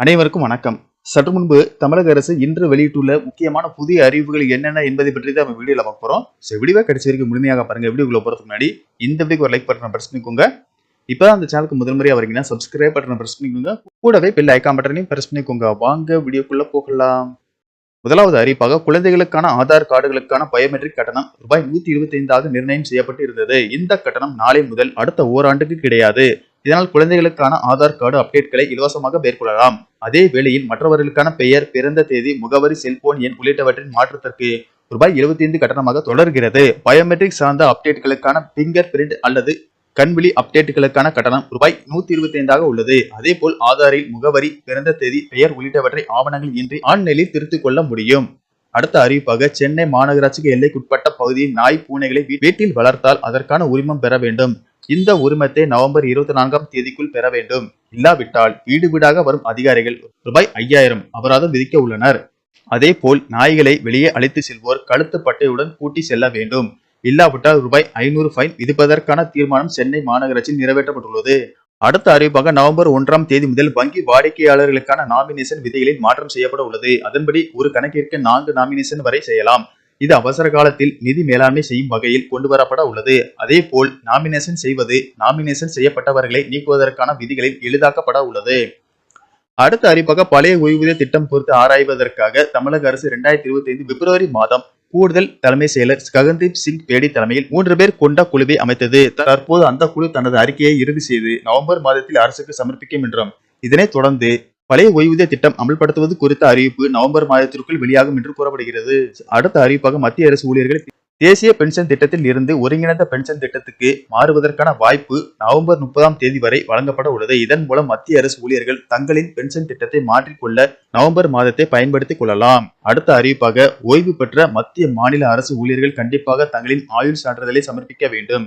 அனைவருக்கும் வணக்கம். சற்று முன்பு தமிழக அரசு இன்று வெளியிட்டுள்ள முக்கியமான புதிய அறிவிப்புகள் என்னென்ன என்பதை பற்றி தான் நம்ம வீடியோவில் பார்க்க போகிறோம் ஸோ வீடியோ கடைசி வரைக்கும் முழுமையாக பாருங்கள் வீடியோக்குள்ள போகிறதுக்கு முன்னாடி இந்த வீடியோக்கு ஒரு லைக் பட்டனை ப்ரெஸ் பண்ணிக்கோங்க. இப்போ அந்த சேனலுக்கு முதல் முறையாக வரீங்கன்னா சப்ஸ்கிரைப் பட்டனை ப்ரெஸ் பண்ணிக்கோங்க. கூடவே பெல் ஐக்கான் பட்டனையும் ப்ரெஸ் பண்ணிக்கோங்க. வாங்க வீடியோக்குள்ளே போகலாம். முதலாவது அறிவிப்பாக குழந்தைகளுக்கான ஆதார் கார்டுகளுக்கான பயோமெட்ரிக் கட்டணம் ரூபாய் நூத்தி இருபத்தி ஐந்தாக நிர்ணயம் செய்யப்பட்டு இருந்தது. இந்த கட்டணம் நாளை முதல் அடுத்த ஓராண்டுக்கு கிடையாது. இதனால் குழந்தைகளுக்கான ஆதார் கார்டு அப்டேட்களை இலவசமாக மேற்கொள்ளலாம். அதே வேளையில் மற்றவர்களுக்கான பெயர் பிறந்த தேதி முகவரி செல்போன் எண் உள்ளிட்டவற்றின் மாற்றத்திற்கு ரூபாய் 75 கட்டணமாக தொடர்கிறது. பயோமெட்ரிக் சார்ந்த அப்டேட்களுக்கான பிங்கர் பிரிண்ட் அல்லது கண்விழி அப்டேட்டுகளுக்கான கட்டணம் ரூபாய் நூத்தி இருபத்தி ஐந்தாக உள்ளது. அதே போல் ஆதாரில் முகவரி பிறந்த தேதி பெயர் உள்ளிட்டவற்றை ஆவணங்கள் இன்றி ஆன்லைனில் திருத்திக் கொள்ள முடியும். அடுத்த அறிவிப்பாக சென்னை மாநகராட்சிக்கு எல்லைக்குட்பட்ட பகுதியில் நாய் பூனைகளை வீட்டில் வளர்த்தால் அதற்கான உரிமம் பெற வேண்டும். இந்த உரிமத்தை நவம்பர் இருபத்தி நான்காம் தேதிக்குள் பெற வேண்டும். இல்லாவிட்டால் வீடு வீடாக வரும் அதிகாரிகள் ரூபாய் ஐயாயிரம் அபராதம் விதிக்க உள்ளனர். அதே போல் நாய்களை வெளியே அழைத்து செல்வோர் கழுத்து பட்டையுடன் கூட்டி செல்ல வேண்டும். இல்லாவிட்டால் ரூபாய் ஐநூறு ஃபைன் விதிப்பதற்கான தீர்மானம் சென்னை மாநகராட்சியில் நிறைவேற்றப்பட்டுள்ளது. அடுத்த அறிவிப்பாக நவம்பர் ஒன்றாம் தேதி முதல் வங்கி வாடிக்கையாளர்களுக்கான நாமினேஷன் விதிகளில் மாற்றம் செய்யப்பட உள்ளது. அதன்படி ஒரு கணக்கிற்கு நான்கு நாமினேஷன் வரை செய்யலாம். இது அவசர காலத்தில் நிதி மேலாண்மை செய்யும் வகையில் கொண்டு வரப்பட உள்ளது. அதே போல் நாமினேஷன் செய்வது நாமினேஷன் செய்யப்பட்டவர்களை நீக்குவதற்கான விதிகளில் எளிதாக்கப்பட உள்ளது. அடுத்த அறிவிப்பாக பழைய ஓய்வூதிய திட்டம் குறித்து ஆராய்வதற்காக தமிழக அரசு இரண்டாயிரத்தி இருபத்தி ஐந்து பிப்ரவரி மாதம் கூடுதல் தலைமை செயலர் ககன்தீப் சிங் பேடி தலைமையில் மூன்று பேர் கொண்ட குழுவை அமைத்தது. தற்போது அந்த குழு தனது அறிக்கையை இறுதி செய்து நவம்பர் மாதத்தில் அரசுக்கு சமர்ப்பிக்கும் என்றும் இதனைத் தொடர்ந்து பழைய ஓய்வூதிய திட்டம் அமல்படுத்துவது குறித்த அறிவிப்பு நவம்பர் மாதத்திற்குள் வெளியாகும் என்று கூறப்படுகிறது. அடுத்த அறிவிப்பாக மத்திய அரசு ஊழியர்கள் தேசிய பென்ஷன் திட்டத்தில் இருந்து ஒருங்கிணைந்த பென்ஷன் திட்டத்துக்கு மாறுவதற்கான வாய்ப்பு நவம்பர் முப்பதாம் தேதி வரை வழங்கப்பட உள்ளது. இதன் மூலம் மத்திய அரசு ஊழியர்கள் தங்களின் பென்ஷன் திட்டத்தை மாற்றிக்கொள்ள நவம்பர் மாதத்தை பயன்படுத்திக் கொள்ளலாம். அடுத்த அறிவிப்பாக ஓய்வு பெற்ற மத்திய மாநில அரசு ஊழியர்கள் கண்டிப்பாக தங்களின் ஆயுள் சான்றிதழை சமர்ப்பிக்க வேண்டும்.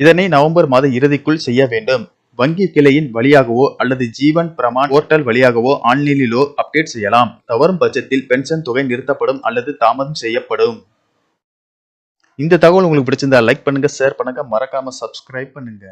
இதனை நவம்பர் மாத இறுதிக்குள் செய்ய வேண்டும். வங்கி கிளையின் வழியாகவோ அல்லது ஜீவன் பிரமான் போர்ட்டல் வழியாகவோ ஆன்லைனிலோ அப்டேட் செய்யலாம். தவறும் பட்சத்தில் பென்ஷன் தொகை நிறுத்தப்படும் அல்லது தாமதம் செய்யப்படும். இந்த தகவல் உங்களுக்கு பிடிச்சிருந்தா லைக் பண்ணுங்க ஷேர் பண்ணுங்க. மறக்காம சப்ஸ்கிரைப் பண்ணுங்க.